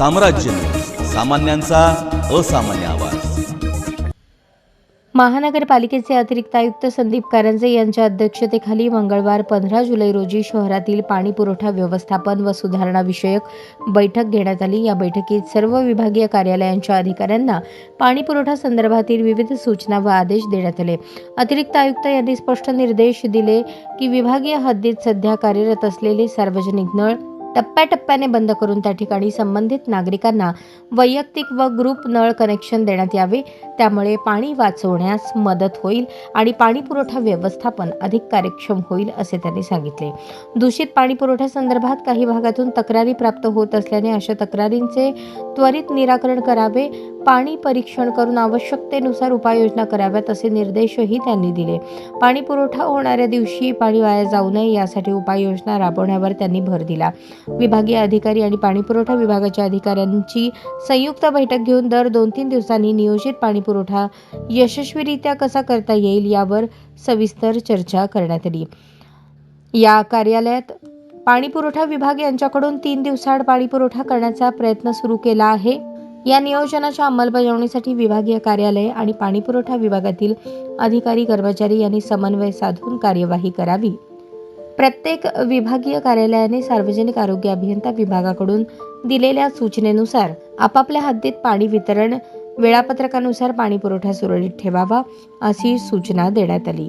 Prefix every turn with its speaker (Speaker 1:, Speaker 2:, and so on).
Speaker 1: साम्राज्य. सामान्यांचा असामान्य आवाज.
Speaker 2: महानगरपालिकेचे अतिरिक्त आयुक्त संदीप कारंजे यांच्या अध्यक्षतेखाली मंगळवार पंधरा जुलै रोजी शहरातील पाणी पुरवठा व्यवस्थापन व सुधारणा विषयक बैठक घेण्यात आली. या बैठकीत सर्व विभागीय कार्यालयांच्या अधिकाऱ्यांना पाणी पुरवठा संदर्भातील विविध सूचना व आदेश देण्यात आले. अतिरिक्त आयुक्त यांनी स्पष्ट निर्देश दिले की विभागीय हद्दीत सध्या कार्यरत असलेले सार्वजनिक नळ टप्प्याटप्प्याने बंद करून त्या ठिकाणी संबंधित नागरिकांना वैयक्तिक व ग्रुप नळ कनेक्शन देण्यात यावे. त्यामुळे पाणी वाचवण्यास मदत होईल आणि पाणी पुरवठा व्यवस्थापन अधिक कार्यक्षम होईल असे त्यांनी सांगितले. दूषित पाणी पुरवठ्यासंदर्भात काही भागातून तक्रारी प्राप्त होत असल्याने अशा तक्रारींचे त्वरित निराकरण करावे. पाणी परीक्षण करून आवश्यकतेनुसार उपाययोजना कराव्यात असे निर्देशही त्यांनी दिले. पाणी पुरवठा होणाऱ्या दिवशी पाणी वाया जाऊ नये यासाठी उपाययोजना राबवण्यावर त्यांनी भर दिला. विभागीय अधिकारी आणि पाणी पुरवठा विभागाच्या अधिकाऱ्यांची संयुक्त बैठक घेऊन दर दोन तीन दिवसांनी नियोजित पाणी पुरवठा यशस्वीरित्या कसा करता येईल यावर सविस्तर चर्चा करण्यात आली. या कार्यालयात पाणी पुरवठा विभाग यांच्याकडून तीन दिवसाआड पाणी पुरवठा करण्याचा प्रयत्न सुरू केला आहे. या नियोजनाच्या अंमलबजावणीसाठी विभागीय कार्यालय आणि पाणीपुरवठा विभागातील अधिकारी कर्मचारी यांनी समन्वय साधून कार्यवाही करावी. प्रत्येक विभागीय कार्यालयाने सार्वजनिक आरोग्य अभियंता विभागाकडून दिलेल्या सूचनेनुसार आपापल्या हद्दीत पाणी वितरण वेळापत्रकानुसार पाणी पुरवठा सुरळीत ठेवावा अशी सूचना देण्यात आली.